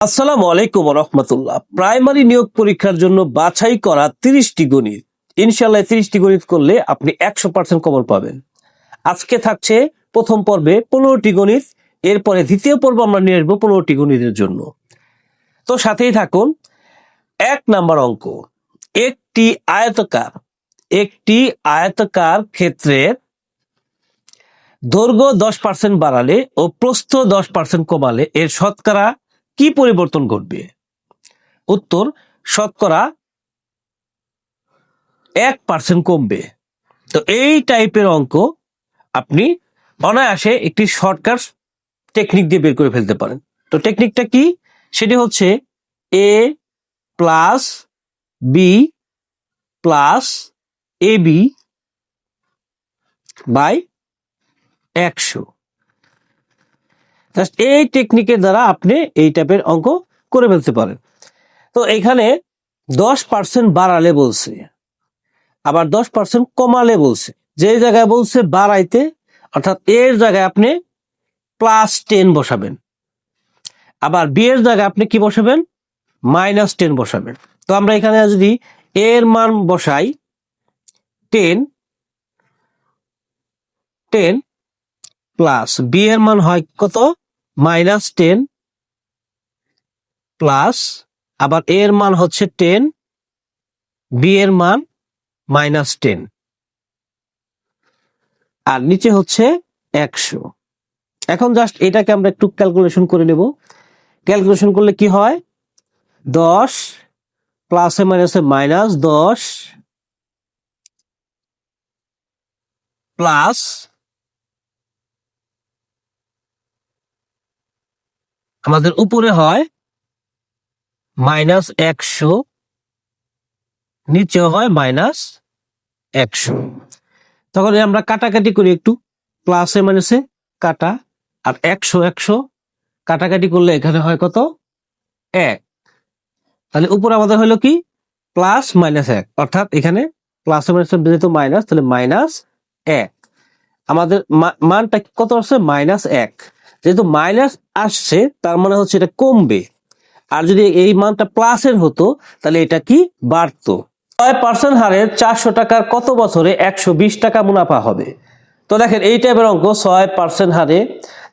আসসালামু আলাইকুম রহমতুল্লাহ প্রাইমারি নিয়োগ পরীক্ষার জন্য বাছাই করা তিরিশটি গণিত। ইনশাল্লাহ তিরিশটি গণিত করলে আপনি একশো পার্সেন্ট কমন পাবেন। আজকে থাকছে প্রথম পর্বে পনেরোটি গণিত, এরপরে দ্বিতীয় পর্ব আমরা নিয়ে আসব পনেরোটি গণিতের জন্য। তো সাথেই থাকুন, এক নাম্বার অঙ্ক। একটি আয়তকার একটি আয়তকার ক্ষেত্রের দৈর্ঘ্য দশ পার্সেন্ট বাড়ালে ও প্রস্থ দশ পার্সেন্ট কমালে এর শতকরা কি পরিবর্তন ঘটবে? উত্তর, শতকরা এক পার্সেন্ট কমবে। তো এই টাইপের অঙ্ক আপনি অনায়াসে একটি শর্টকাট টেকনিক দিয়ে বের করে ফেলতে পারেন। তো টেকনিকটা কি? সেটি হচ্ছে A plus B plus A B by একশো। জাস্ট এই টেকনিকের দ্বারা আপনি এই টাইপের অঙ্ক করে ফেলতে পারেন। তো এখানে দশ পার্সেন্ট বাড়ালে বলছে, আবার দশ পার্সেন্ট কমালে বলছে। যে জায়গায় বলছে বাড়াইতে, অর্থাৎ এর জায়গায় আপনি প্লাস টেন বসাবেন। আবার বি এর জায়গায় আপনি কি বসাবেন? মাইনাস টেন বসাবেন। তো আমরা এখানে যদি এর মান বসাই টেন টেন প্লাস বি এর মান হয় কত? মাইনাস টেন প্লাস আবার এর মান হচ্ছে টেন, বি এর মান মাইনাস টেন। আর নিচে হচ্ছে একশো। এখন জাস্ট এটাকে আমরা একটু ক্যালকুলেশন করে নেব। ক্যালকুলেশন করলে কি হয়? দশ প্লাসে মাইনাসে মাইনাস দশ প্লাস আমাদের উপরে হয় মাইনাস একশো নিচে হয় মাইনাস একশো। তখন আমরা কাটাকাটি করি একটু প্লাসে মাইনাসে কাটা, আর একশো একশো কাটাকাটি করলে এখানে হয় কত? এক। তাহলে উপরে আমাদের হলো কি? প্লাস মাইনাস এক। অর্থাৎ এখানে প্লাস মাইনাস যেহেতু মাইনাস তাহলে মাইনাস এক। আমাদের মানটা কত আছে মাইনাস এক। যেহেতু মাইনাস আসছে, তার মানে হচ্ছে এটা কমবে। আর যদি এই মানটা প্লাসের হতো, তাহলে এটা কি বাড়তো? ছয় পার্সেন্ট হারে চারশো টাকার কত বছরে একশো বিশ টাকা মুনাফা হবে? তো দেখেন, এই টাইপের অঙ্ক, ছয় পার্সেন্ট হারে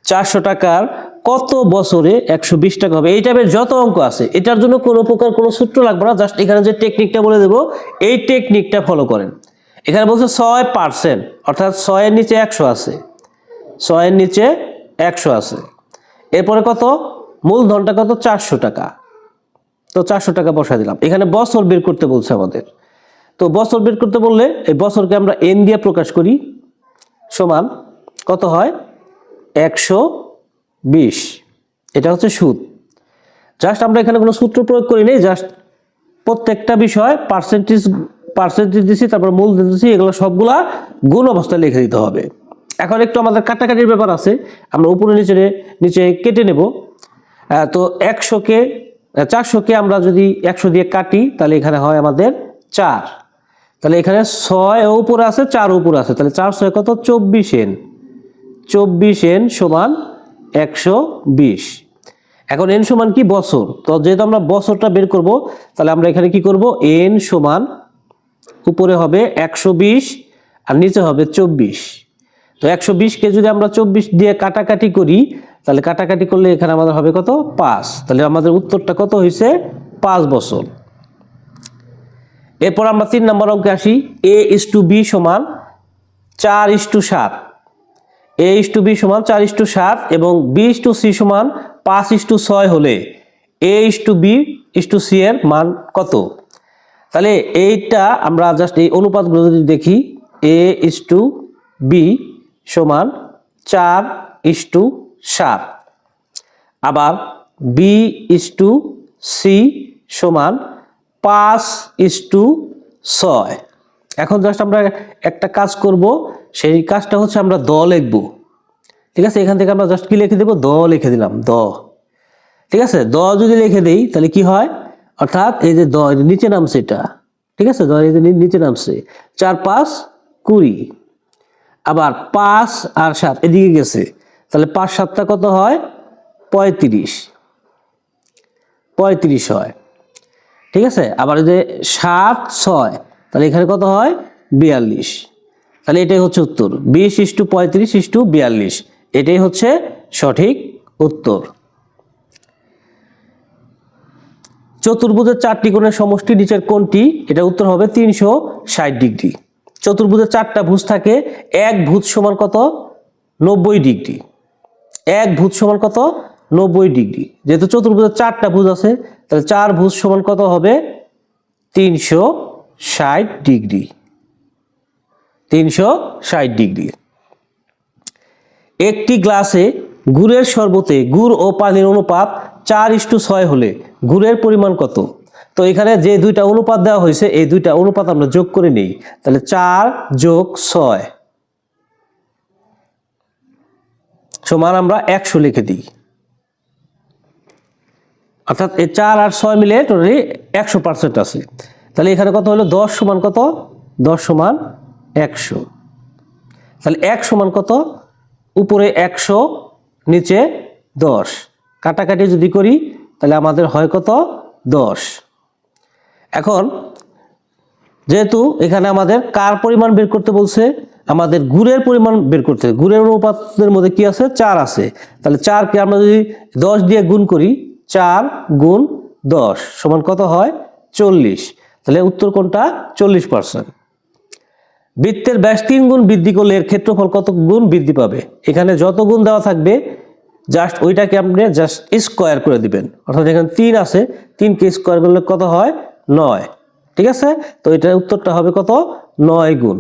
চারশো টাকার কত বছরে একশো বিশ টাকা হবে? এই টাইপের যত অঙ্ক আছে, এটার জন্য কোনো প্রকার কোনো সূত্র লাগবে না জাস্ট এখানে যে টেকনিকটা বলে দেবো, এই টেকনিকটা ফলো করেন। এখানে বলছে ছয় পার্সেন্ট অর্থাৎ ছয়ের নিচে একশো আছে। ছয়ের নিচে একশো আছে। এরপরে কত? মূলধনটা কত? চারশো টাকা। তো চারশো টাকা বসা দিলাম। এখানে বছর বের করতে বলছে আমাদের। তো বছর বের করতে বললে এই বছরকে আমরা এন দিয়ে প্রকাশ করি। সমান কত হয়? একশো বিশ। এটা হচ্ছে সুদ। জাস্ট আমরা এখানে কোনো সূত্র প্রয়োগ করি নেই জাস্ট প্রত্যেকটা বিষয় পার্সেন্টেজ পার্সেন্টেজ দিছি, তারপর মূল দিচ্ছি এগুলো সবগুলা গুণ অবস্থায় লিখে দিতে হবে। এখন একটু আমাদের কাটাকাটির ব্যাপার আছে। আমরা উপরে, নিচে নিচে কেটে নেব। তো একশোকে চারশোকে আমরা যদি একশো দিয়ে কাটি, তাহলে এখানে হয় আমাদের চার। তাহলে এখানে ছয় উপরে আছে, চার উপরে আছে। তাহলে চার ছয় কত? চব্বিশ এন। চব্বিশ এন সমান একশো বিশ। এখন এন সমান কি? বছর। তো যেহেতু আমরা বছরটা বের করব, তাহলে আমরা এখানে কি করব? এন সমান উপরে হবে একশো বিশ আর নিচে হবে চব্বিশ। তো একশো বিশকে যদি আমরা চব্বিশ দিয়ে কাটাকাটি করি, তাহলে কাটাকাটি করলে এখানে আমাদের হবে কত? পাঁচ। তাহলে আমাদের উত্তরটা কত হয়েছে পাঁচ বছর। এরপর আমরা তিন নম্বর অঙ্কে আসি। এ ইস টু বি সমান চার ইস টু সাত। এ ইস টু বি সমান চার ইস টু সাত এবং বি ইস টু সি সমান পাঁচ ইস টু ছয় হলে A is to B is to C এর মান কত? তাহলে এইটা আমরা জাস্ট এই অনুপাতগুলো যদি দেখি, এ ইস টু বি সমান চার ইস টু সাত। আবার বি ইস টু সি সমান পাঁচ ইস টু ছয়। এখন জাস্ট আমরা একটা কাজ করব, সেই কাজটা হচ্ছে আমরা দ লিখব। ঠিক আছে, এখান থেকে আমরা জাস্ট কি লিখে দেবো? দ লিখে দিলাম, দ। ঠিক আছে, দ যদি লিখে দেই, তাহলে কি হয়? অর্থাৎ এই যে দ নিচে নামছে এটা। ঠিক আছে, দ এই যে নিচে নামছে। চার পাঁচ কুড়ি। আবার পাঁচ আর সাত, এদিকে গেছে। তাহলে পাঁচ সাতটা কত হয়? পঁয়ত্রিশ। পঁয়ত্রিশ হয়। ঠিক আছে? আবার যদি সাত ছয়, তাহলে এখানে কত হয়? বিয়াল্লিশ। তাহলে এটাই হচ্ছে উত্তর। বিশ ইস্টু পঁয়ত্রিশ ইস্টু বিয়াল্লিশ। এটাই হচ্ছে সঠিক উত্তর। চতুর্ভুজের চারটি কোণের সমষ্টি নিচের কোণটি এটা উত্তর হবে তিনশো ষাট ডিগ্রি। চতুর্ভুজের চারটা ভুজ থাকে, এক ভুজ সমান কত? নব্বই ডিগ্রি। এক ভুজ সমান কত? নব্বই ডিগ্রি। যেহেতু চতুর্ভুজের চারটা ভুজ আছে, তাহলে চার ভুজ সমান কত হবে? তিনশো ষাট ডিগ্রি। তিনশো ষাট ডিগ্রি। একটি গ্লাসে গুড়ের শরবতে গুড় ও পানির অনুপাত চার ইস্টু ছয় হলে গুড়ের পরিমাণ কত? তো এখানে যে দুইটা অনুপাত দেওয়া হয়েছে, এই দুইটা অনুপাত আমরা যোগ করে নিই। তাহলে চার যোগ ছয়। সমান আমরা একশো লিখে দিই। অর্থাৎ এই চার আর ছয় মিলে টোটালি একশো পার্সেন্ট আছে। তাহলে এখানে কত হলো? দশ সমান কত? দশ সমান একশো। তাহলে এক সমান কত? উপরে একশো, নিচে দশ। কাটাকাটি যদি করি, তাহলে আমাদের হয় কত? দশ। এখন যেহেতু এখানে আমাদের কার পরিমাণ বের করতে বলছে? আমাদের গুড়ের পরিমাণ বের করতে। গুড়ের অনুপাতের মধ্যে কি আছে? চার আছে। তাহলে চারকে আমরা যদি দশ দিয়ে গুণ করি, চার গুণ দশ সমান কত হয়? চল্লিশ। তাহলে উত্তর কোনটা? চল্লিশ পার্সেন্ট বৃত্তের ব্যাস তিন গুণ বৃদ্ধি করলে এর ক্ষেত্রফল কত গুণ বৃদ্ধি পাবে? এখানে যত গুণ দেওয়া থাকবে জাস্ট ওইটাকে আপনি জাস্ট স্কোয়ার করে দিবেন। অর্থাৎ এখানে তিন আছে। তিনকে স্কোয়ার করলে কত হয়? নয়। ঠিক আছে? তো এটার উত্তরটা হবে কত? নয় গুণ।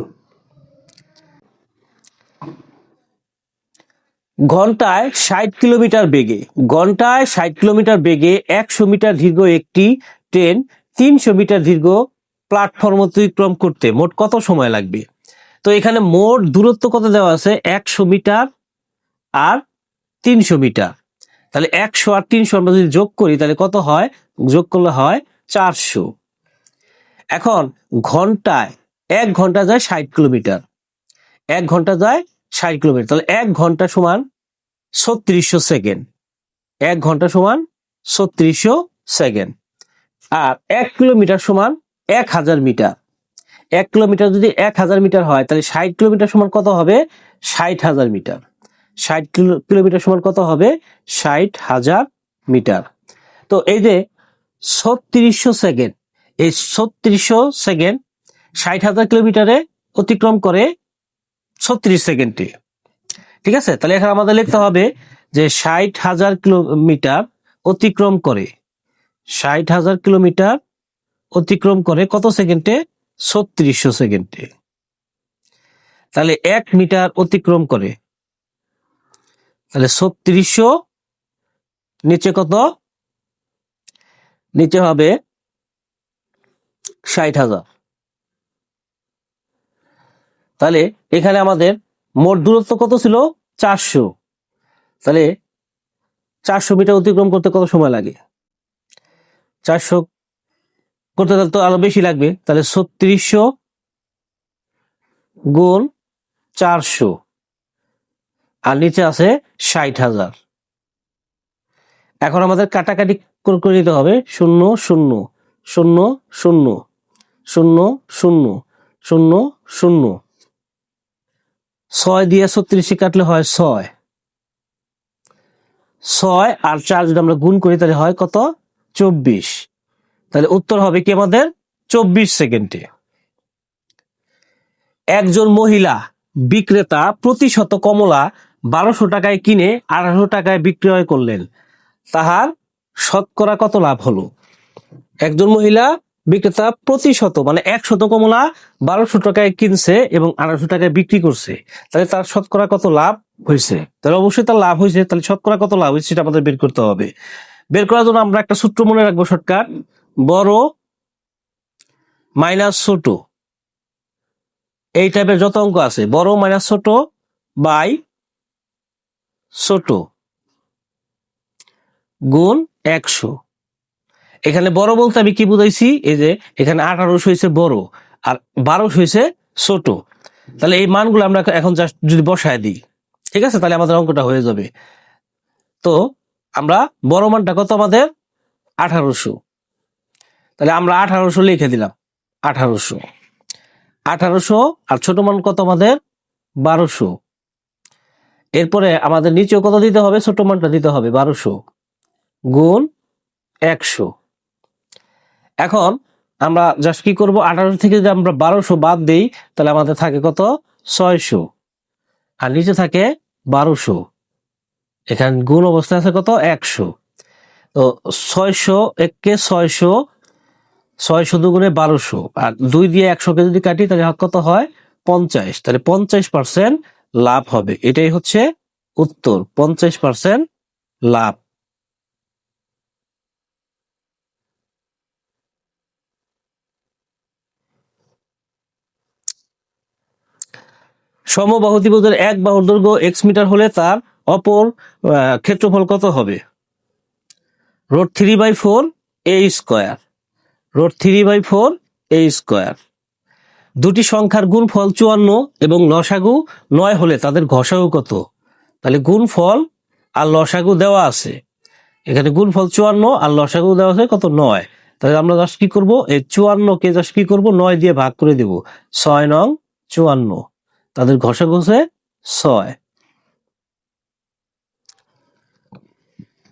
ঘন্টায় ষাট কিলোমিটার বেগে, ঘন্টায় ষাট কিলোমিটার বেগে একশো মিটার দীর্ঘ একটি ট্রেন তিনশো মিটার দীর্ঘ প্ল্যাটফর্ম অতিক্রম করতে মোট কত সময় লাগবে? তো এখানে মোট দূরত্ব কত দেওয়া আছে? একশো মিটার আর তিনশো মিটার। তাহলে একশো আর তিনশো আমরা যদি যোগ করি, তাহলে কত হয়? যোগ করলে হয় চারশো। এখন ঘন্টায় এক ঘণ্টা যায় ষাট কিলোমিটার। এক ঘণ্টা যায় ষাট কিলোমিটার। তাহলে এক ঘণ্টা সমান ছত্রিশশো সেকেন্ড। এক ঘণ্টা সমান ছত্রিশশো সেকেন্ড। আর এক কিলোমিটার সমান এক হাজার মিটার। এক কিলোমিটার যদি এক হাজার মিটার হয়, তাহলে ষাট কিলোমিটার সমান কত হবে? ষাট হাজার মিটার। ষাট কিলোমিটার সমান কত হবে? ষাট হাজার মিটার। তো এই যে ছত্রিশশো সেকেন্ড। এই সেকেন্ড ষাট হাজার কিলোমিটারে অতিক্রম করে ছত্রিশ ঠিক আছে? তাহলে এখানে আমাদের লিখতে হবে যে ষাট হাজার কিলোমিটার অতিক্রম করে, ষাট হাজার কিলোমিটার অতিক্রম করে কত সেকেন্ডে? ছত্রিশশো সেকেন্ডে। তাহলে এক মিটার অতিক্রম করে, তাহলে ছত্রিশশো নিচে কত? নিচে হবে ষাট হাজার। তাহলে এখানে আমাদের মোট দূরত্ব কত ছিল? চারশো। তাহলে চারশো মিটার অতিক্রম করতে কত সময় লাগে? চারশো করতে তো আরও বেশি লাগবে। তাহলে ছত্রিশশো গুণ চারশো। আর নিচে আছে ষাট হাজার। এখন আমাদের কাটাকাটি করে নিতে হবে শূন্য শূন্য শূন্য শূন্য শূন্য শূন্য শূন্য শূন্য। ছয় দিয়ে ছত্রিশে কাটলে হয় ছয়। ছয় আর চার যদি আমরা গুণ করি তাহলে হয় কত? চব্বিশ। তাহলে উত্তর হবে কি আমাদের? চব্বিশ সেকেন্ডে। একজন মহিলা বিক্রেতা প্রতি শত কমলা বারোশো টাকায় কিনে আঠারোশো টাকায় বিক্রয় করলেন। তাহার শতকরা কত লাভ হলো? একজন মহিলা বিক্রেতা প্রতি শত মানে এক শত কমলা বারোশো টাকায় কিনছে এবং আড়াইশো টাকায় বিক্রি করছে, তাহলে তার শতকরা কত লাভ হয়েছে? তাহলে অবশ্যই তার লাভ হয়েছে, তাহলে শতকরা কত লাভ হয়েছে সেটা আমাদের বের করতে হবে। বের করার জন্য আমরা একটা সূত্র মনে রাখব শর্টকাট, বড় মাইনাস ছোট, এই টাইপের যত অঙ্ক আছে, বড় মাইনাস ছোট বাই ছোট। গুণ একশো। এখানে বড় বলতে আমি কি বুঝাইছি? এই যে এখানে আঠারোশো হয়েছে বড় আর বারোশো হয়েছে ছোট। তাহলে এই মানগুলো আমরা এখন জাস্ট যদি বসায় দিই, ঠিক আছে? তাহলে আমাদের অঙ্কটা হয়ে যাবে। তো আমরা বড় মানটা কত আমাদের? আঠারোশো। তাহলে আমরা আঠারোশো লিখে দিলাম, আঠারোশো। আঠারোশো আর ছোট মান কত আমাদের? বারোশো। এরপরে আমাদের নিচেও কত দিতে হবে? ছোট মানটা দিতে হবে বারোশো। গুণ একশো। এখন আমরা জাস্ট কি করব? আঠারোশো থেকে যদি আমরা বারোশো বাদ দিই, তাহলে আমাদের থাকে কত? ছয়শো। আর নিচে থাকে বারোশো। এখানে গুণ অবস্থায় আছে কত? একশো। তো ছয়শো এককে ছয়শো ছয়শো দুগুণে বারোশো। আর দুই দিয়ে একশোকে যদি কাটি, তাহলে কত হয়? পঞ্চাশ। তাহলে পঞ্চাশ পার্সেন্ট লাভ হবে। এটাই হচ্ছে উত্তর। পঞ্চাশ পার্সেন্ট লাভ। সমবাহু ত্রিভুজের এক বাহুর দৈর্ঘ্য এক্স মিটার হলে তার অপর ক্ষেত্রফল কত হবে? Root three by four A square. Root three by four A square. দুটি সংখ্যার গুণফল চুয়ান্ন এবং লসাগু নয় হলে তাদের ঘষাগু কত? তাহলে গুণফল আর লসাগু দেওয়া আছে। এখানে গুণফল চুয়ান্ন আর লসাগু দেওয়া আছে কত? নয়। তাহলে আমরা জাস্ট কি করব? এই চুয়ান্নকে জাস্ট কি করব? নয় দিয়ে ভাগ করে দেব। ছয় নং চুয়ান্ন। তাদের হচ্ছে ছয়।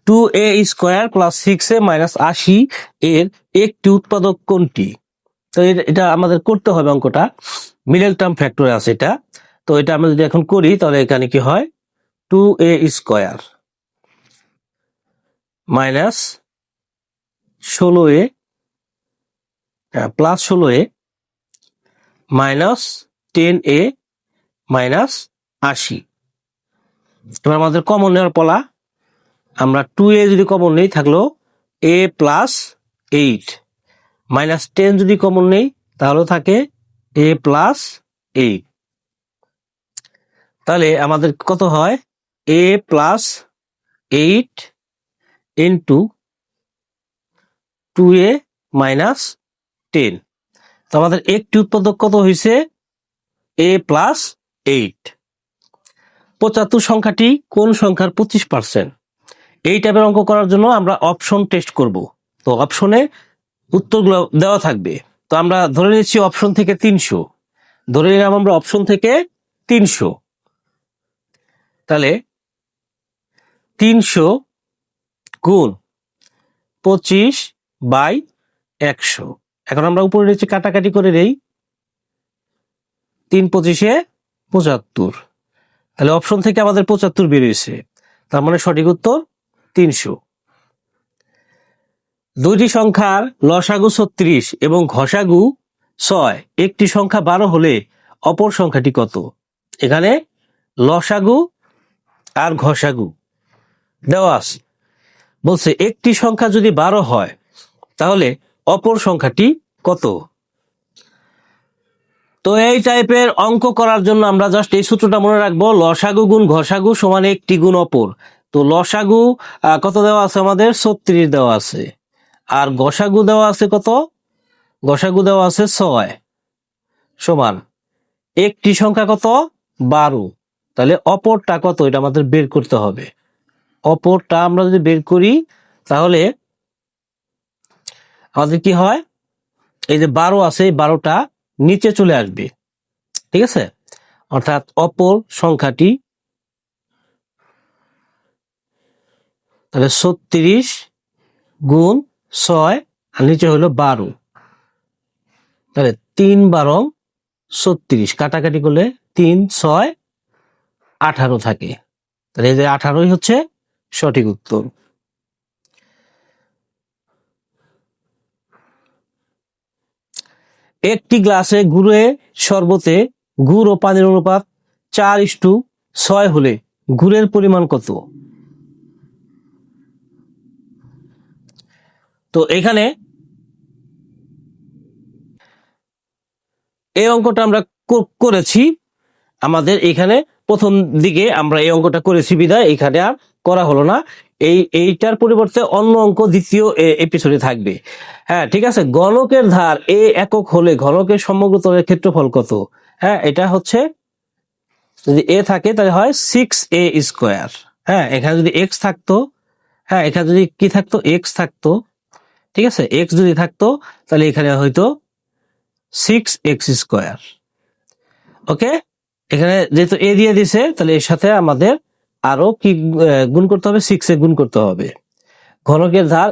Two A square plus six A minus আশি এর একটি উৎপাদক কোনটি? তো এটা আমাদের করতে হবে অঙ্কটা। মিডল টার্ম ফ্যাক্টরে আছে এটা। তো এটা আমরা যদি এখন করি, তাহলে এখানে কি হয়? টু এ স্কোয়ার মাইনাস ষোলো এ প্লাস ষোলো A minus ten A minus আশি। এবার আমাদের কমন নেওয়ার পলা, আমরা টু এ যদি কমন নেই থাকল A plus eight minus ten যদি কমন নেই, তাহলে থাকে এ প্লাস এইট তাহলে আমাদের কত হয়? A plus eight into two A minus ten তো আমাদের একটি উৎপাদক কত হয়েছে এ প্লাস এইট। পঁচাত্তর সংখ্যাটি কোন সংখ্যার পঁচিশ পার্সেন্ট এই টাইপের অঙ্ক করার জন্য আমরা অপশন টেস্ট করব। তো অপশনে উত্তরগুলো দেওয়া থাকবে। তো আমরা ধরে নিচ্ছি অপশন থেকে তিনশো। ধরে নিলাম আমরা অপশন থেকে তিনশো। তাহলে তিনশো গুণ পঁচিশ বাই একশো। এখন আমরা উপরে নিচে কাটাকাটি করে নেই। তিন পঁচিশে পঁচাত্তর। তাহলে অপশন থেকে আমাদের পঁচাত্তর বেরিয়েছে। তার মানে সঠিক উত্তর তিনশো। দুইটি সংখ্যার লসাগু ছত্রিশ এবং ঘষাগু ছয়। একটি সংখ্যা বারো হলে অপর সংখ্যাটি কত? এখানে লসাগু আর ঘষাগু দেওয়া আছে। বলছে একটি সংখ্যা যদি বারো হয়, তাহলে অপর সংখ্যাটি কত? তো এই টাইপের অঙ্ক করার জন্য আমরা জাস্ট এই সূত্রটা মনে রাখব, লসাগু গুণ ঘষাগু সমান একটি গুণ অপর। তো লসাগু কত দেওয়া আছে আমাদের? ছত্রিশ দেওয়া আছে। আর গসাগু দেওয়া আছে কত? গসাগু দেওয়া আছে ছয় সমান। একটি সংখ্যা কত? বারো। তাহলে অপরটা কত? এটা আমাদের বের করতে হবে। অপরটা আমরা যদি বের করি, তাহলে আমাদের কি হয়? এই যে বারো আছে, এই বারোটা নিচে চলে আসবে। ঠিক আছে? অর্থাৎ অপর সংখ্যাটি তাহলে ছত্রিশ গুণ ছয়, আর নিচে হলো বারো। তাহলে তিন বারো ছত্রিশ, কাটাকাটি করলে তিন, ছয়, আঠারো থাকে। তাহলে এই যে আঠারোই হচ্ছে সঠিক উত্তর। একটি গ্লাসে গুড়ে শরবতে গুড় ও পানির অনুপাত চার ইস্টু ছয় হলে গুড়ের পরিমাণ কত? তো এখানে এই অঙ্কটা আমরা করেছি। আমাদের এখানে প্রথম দিকে আমরা এই অঙ্কটা করেছি বিদায়। এখানে আর করা হলো না। এই, এইটার পরিবর্তে অন্য অঙ্ক দ্বিতীয় এপিসোডে থাকবে। হ্যাঁ ঠিক আছে? গণকের ধার এ একক হলে ঘনকের সমগ্র তলের ক্ষেত্রফল কত? হ্যাঁ এটা হচ্ছে যদি এ থাকে তাহলে হয় সিক্স এ স্কোয়ার হ্যাঁ এখানে যদি এক্স থাকতো হ্যাঁ এখানে যদি কি থাকতো? এক্স থাকতো। ঠিক আছে? এক্স যদি থাকতো, তাহলে এখানে হয়তো সিক্স এক্স স্কোয়ার ওকে? এখানে যেহেতু এ দিয়ে দিছে, তাহলে এর সাথে আমাদের আরও কি গুণ করতে হবে? সিক্স এ গুণ করতে হবে। ঘনকের ধার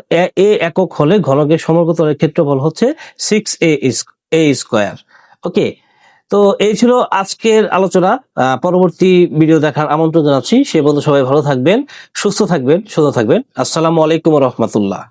এ একক হলে ঘনকের সমগ্রতলের ক্ষেত্রফল হচ্ছে সিক্স এ এ স্কোয়ার ওকে তো এই ছিল আজকের আলোচনা। পরবর্তী ভিডিও দেখার আমন্ত্রণ জানাচ্ছি। সে বন্ধু সবাই ভালো থাকবেন, সুস্থ থাকবেন সুন্দর থাকবেন। আসসালামু আলাইকুম রহমতুল্লাহ।